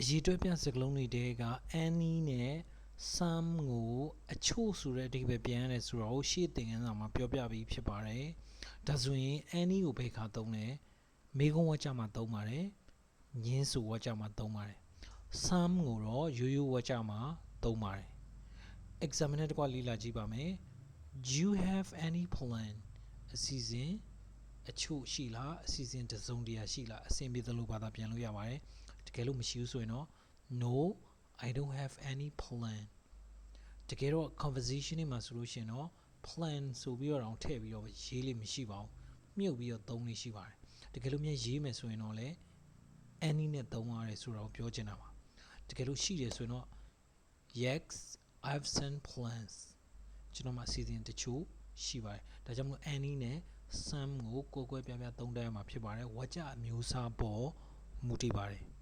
အရေးတွဲပြန်စကလုံးတွေတဲက any နဲ့ some ကိုအချို့ဆိုတဲ့အဓိပ္ပာယ်ပြန်ရတယ်ဆိုတော့ရှေ့သင်ခန်းစာမှာပြောပြပြီးဖြစ်ပါတယ်ဒါဆိုရင် any ကိုဘယ်ခါသုံးလဲမေကုံးဝါကြမှာသုံးပါတယ်ညင်းဆိုဝါကြမှာသုံးပါတယ် some ကိုတော့ရိုးရိုးဝါကြမှာသုံးပါတယ် exam နဲ့တကွလေ့လာကြည့်ပါမယ် you have any plan အစီအစဉ်အချို့ရှိလားအစီအစဉ်တစ်စုံတရာရှိလားအဆင်ပြေသလိုဘာသာပြန်လို့ရပါတယ် တကယ်လို့မရှိဘူးဆိုရင်တော့ no i don't have any plan တကယ်တော့ conversation တွေမှာဆိုလို့ရှိရင်တော့ plan ဆိုပြီးတော့တောင်ထည့်ပြီးတော့ရေးလို့မရှိပါဘူးမြုပ်ပြီးတော့သုံးလို့ရှိပါတယ်တကယ်လို့မြန်ရေးမယ်ဆိုရင်တော့လေ any နဲ့သုံးရတယ်ဆိုတော့ပြောချင်တာပါတကယ်လို့ရှိတယ်ဆိုရင်တော့ yes i've sent plans ကျွန်တော်မှာအစီအစဉ်တချို့ရှိပါတယ်ဒါကြောင့်မလို့ any နဲ့ some ကိုကိုယ်ကွယ်ပြားပြားသုံးတတ်ရမှာဖြစ်ပါတယ်ဝါကြအမျိုးအစားပေါ်မူတည်ပါတယ်